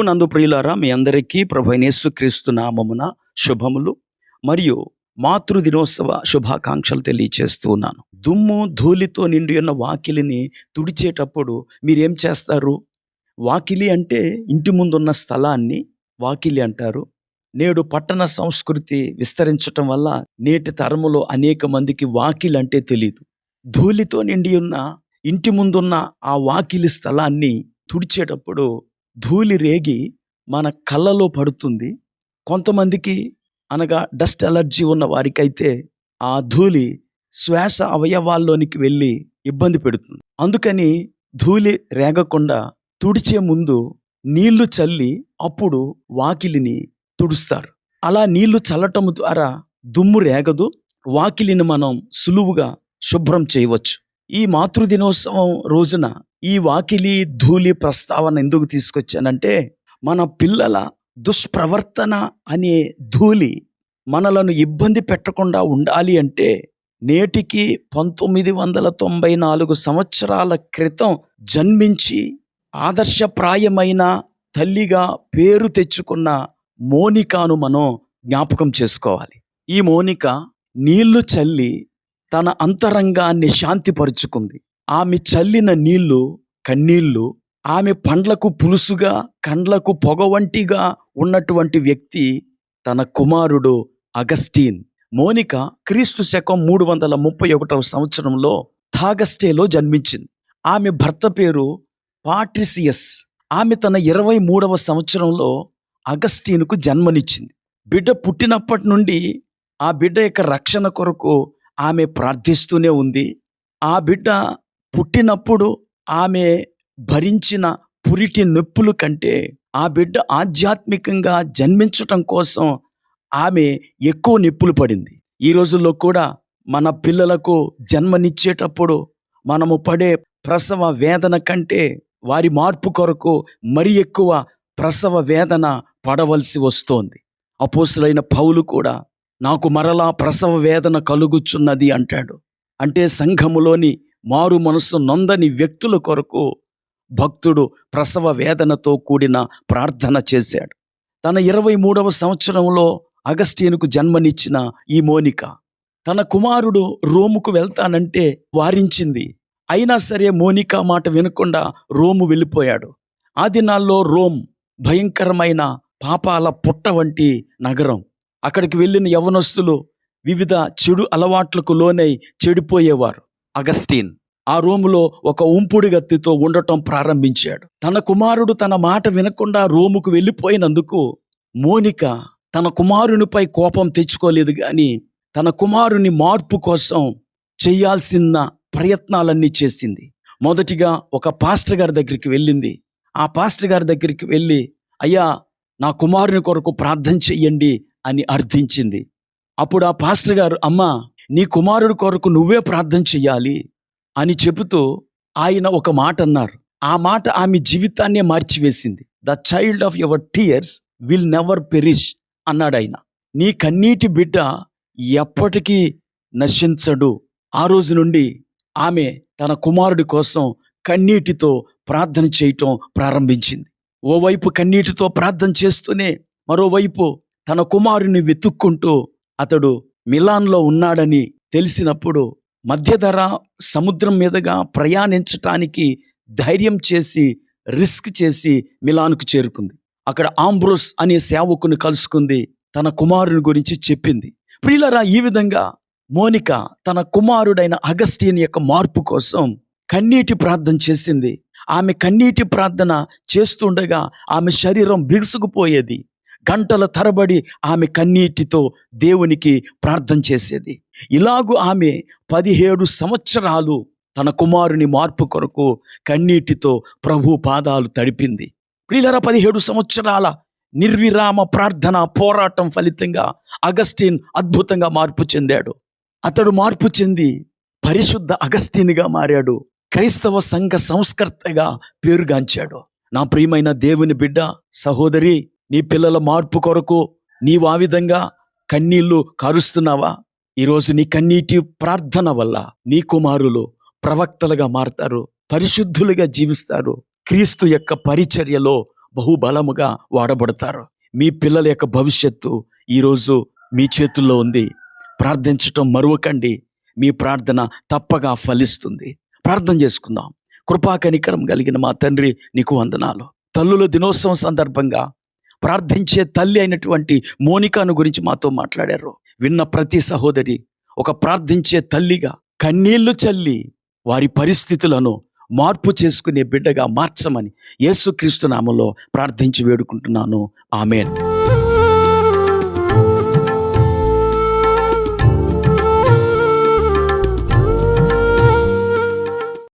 ప్రభునందు ప్రియులారా మీ అందరికీ ప్రభు యేసుక్రీస్తు నామమున శుభములు మరియు మాతృ దినోత్సవ శుభాకాంక్షలు తెలియచేస్తూ ఉన్నాను. దుమ్ము ధూళితో నిండి ఉన్న వాకిలిని తుడిచేటప్పుడు మీరేం చేస్తారు? వాకిలి అంటే ఇంటి ముందున్న స్థలాన్ని వాకిలి అంటారు. నేడు పట్టణ సంస్కృతి విస్తరించటం వల్ల నేటి తరములో అనేక మందికి వాకిలి అంటే తెలియదు ధూళితో నిండి ఉన్న ఇంటి ముందున్న ఆ వాకిలి స్థలాన్ని తుడిచేటప్పుడు ధూళి రేగి మన కళ్ళలో పడుతుంది. కొంతమందికి అనగా డస్ట్ అలర్జీ ఉన్న వారికైతే ఆ ధూళి శ్వాస అవయవాల్లోనికి వెళ్ళి ఇబ్బంది పెడుతుంది. అందుకని ధూళి రేగకుండా తుడిచే ముందు నీళ్ళు చల్లి అప్పుడు వాకిలిని తుడుస్తారు. అలా నీళ్ళు చల్లటం ద్వారా దుమ్ము రేగదు. వాకిలిని మనం సులువుగా శుభ్రం చేయవచ్చు. ఈ మాతృదినోత్సవం రోజున ఈ వాకిలి ధూళి ప్రస్తావన ఎందుకు తీసుకొచ్చానంటే మన పిల్లల దుష్ప్రవర్తన అనే ధూళి మనలను ఇబ్బంది పెట్టకుండా ఉండాలి అంటే నేటికి పంతొమ్మిది వందల తొంభై నాలుగు సంవత్సరాల క్రితం జన్మించి ఆదర్శప్రాయమైన తల్లిగా పేరు తెచ్చుకున్న మోనికాను మనం జ్ఞాపకం చేసుకోవాలి. ఈ మోనిక నీళ్ళు చల్లి తన అంతరంగాన్ని శాంతిపరుచుకుంది. ఆమె చల్లిన నీళ్ళు కన్నీళ్ళు ఆమె పండ్లకు పులుసుగా కండ్లకు పొగ వంటిగా ఉన్నటువంటి వ్యక్తి తన కుమారుడు అగస్టీన్. మోనిక క్రీస్తు శకం మూడు వందల ముప్పై ఒకటవ సంవత్సరంలో థాగస్టేలో జన్మించింది. ఆమె భర్త పేరు పాట్రిసియస్. ఆమె తన ఇరవై మూడవ సంవత్సరంలో అగస్టీన్కు జన్మనిచ్చింది. బిడ్డ పుట్టినప్పటి నుండి ఆ బిడ్డ యొక్క రక్షణ కొరకు ఆమె ప్రార్థిస్తూనే ఉంది. ఆ బిడ్డ పుట్టినప్పుడు ఆమె భరించిన పురిటి నొప్పులు కంటే ఆ బిడ్డ ఆధ్యాత్మికంగా జన్మించటం కోసం ఆమె ఎక్కువ నొప్పులు పడింది. ఈ రోజుల్లో కూడా మన పిల్లలకు జన్మనిచ్చేటప్పుడు మనము పడే ప్రసవ వేదన కంటే వారి మార్పు కొరకు మరి ఎక్కువ ప్రసవ వేదన పడవలసి వస్తోంది. అపోసులైన పౌలు కూడా నాకు మరలా ప్రసవ వేదన కలుగుచున్నది అంటాడు. అంటే సంఘములోని మారు మనస్సు నొందని వ్యక్తుల కొరకు భక్తుడు ప్రసవ వేదనతో కూడిన ప్రార్థన చేశాడు. తన ఇరవై మూడవ సంవత్సరంలో అగస్టీనుకు జన్మనిచ్చిన ఈ మోనిక తన కుమారుడు రోముకు వెళ్తానంటే వారించింది. అయినా సరే మోనిక మాట వినకుండా రోము వెళ్ళిపోయాడు. ఆ దినాల్లో రోమ్ భయంకరమైన పాపాల పుట్ట వంటి నగరం. అక్కడికి వెళ్ళిన యవనస్తులు వివిధ చెడు అలవాట్లకు లోనై చెడిపోయేవారు. అగస్టీన్ ఆ రోములో ఒక ఉంపుడి గత్తితో ఉండటం ప్రారంభించాడు. తన కుమారుడు తన మాట వినకుండా రోముకు వెళ్ళిపోయినందుకు మోనిక తన కుమారునిపై కోపం తెచ్చుకోలేదు కానీ తన కుమారుని మార్పు కోసం చేయాల్సిన ప్రయత్నాలన్నీ చేసింది. మొదటిగా ఒక పాస్టర్ గారి దగ్గరికి వెళ్ళింది. ఆ పాస్టర్ గారి దగ్గరికి వెళ్ళి అయ్యా నా కుమారుని కొరకు ప్రార్థన చెయ్యండి అని అర్థించింది. అప్పుడు ఆ పాస్టర్ గారు అమ్మా నీ కుమారుడి కొరకు నువ్వే ప్రార్థన చెయ్యాలి అని చెబుతూ ఆయన ఒక మాట అన్నారు. ఆ మాట ఆమె జీవితాన్నే మార్చివేసింది. The child of your tears will never perish అన్నాడు ఆయన. నీ కన్నీటి బిడ్డ ఎప్పటికీ నశించడు. ఆ రోజు నుండి ఆమె తన కుమారుడి కోసం కన్నీటితో ప్రార్థన చేయటం ప్రారంభించింది. ఓవైపు కన్నీటితో ప్రార్థన చేస్తూనే మరోవైపు తన కుమారుని వెతుక్కుంటూ అతడు మిలాన్లో ఉన్నాడని తెలిసినప్పుడు మధ్యధర సముద్రం మీదుగా ప్రయాణించటానికి ధైర్యం చేసి రిస్క్ చేసి మిలాన్కు చేరుకుంది. అక్కడ ఆంబ్రోస్ అనే సేవకుని కలుసుకుంది తన కుమారుని గురించి చెప్పింది. ప్రియులరా ఈ విధంగా మోనిక తన కుమారుడైన అగస్టిన్ యొక్క మార్పు కోసం కన్నీటి ప్రార్థన చేసింది. ఆమె కన్నీటి ప్రార్థన చేస్తుండగా ఆమె శరీరం బిగుసుకుపోయేది. గంటల తరబడి ఆమె కన్నీటితో దేవునికి ప్రార్థన చేసేది. ఇలాగూ ఆమె పదిహేడు సంవత్సరాలు తన కుమారుని మార్పు కొరకు కన్నీటితో ప్రభు పాదాలు తడిపింది. ప్రియులర పదిహేడు సంవత్సరాల నిర్విరామ ప్రార్థన పోరాటం ఫలితంగా అగస్టిన్ అద్భుతంగా మార్పు చెందాడు. అతడు మార్పు చెంది పరిశుద్ధ అగస్టిన్గా మారాడు. క్రైస్తవ సంఘ సంస్కర్తగా పేరుగాంచాడు. నా ప్రియమైన దేవుని బిడ్డ సహోదరి నీ పిల్లల మార్పు కొరకు నీవు ఆ విధంగా కన్నీళ్ళు కారుస్తున్నావా? ఈరోజు నీ కన్నీటి ప్రార్థన వల్ల నీ కుమారులు ప్రవక్తలుగా మారతారు పరిశుద్ధులుగా జీవిస్తారు. క్రీస్తు యొక్క పరిచర్యలో బహుబలముగా వాడబడతారు. మీ పిల్లల యొక్క భవిష్యత్తు ఈరోజు మీ చేతుల్లో ఉంది. ప్రార్థించటం మరువకండి. మీ ప్రార్థన తప్పగా ఫలిస్తుంది. ప్రార్థన చేసుకుందాం. కృపా కనికరం కలిగిన మా తండ్రి నీకు వందనాలు. తల్లుల దినోత్సవం సందర్భంగా ప్రార్థించే తల్లి అయినటువంటి మోనికాను గురించి మాతో మాట్లాడారు. విన్న ప్రతి సహోదరి ఒక ప్రార్థించే తల్లిగా కన్నీళ్ళు చల్లి వారి పరిస్థితులను మార్పు చేసుకునే బిడ్డగా మార్చమని యేసుక్రీస్తు నామలో ప్రార్థించి వేడుకుంటున్నాను. ఆమెన్.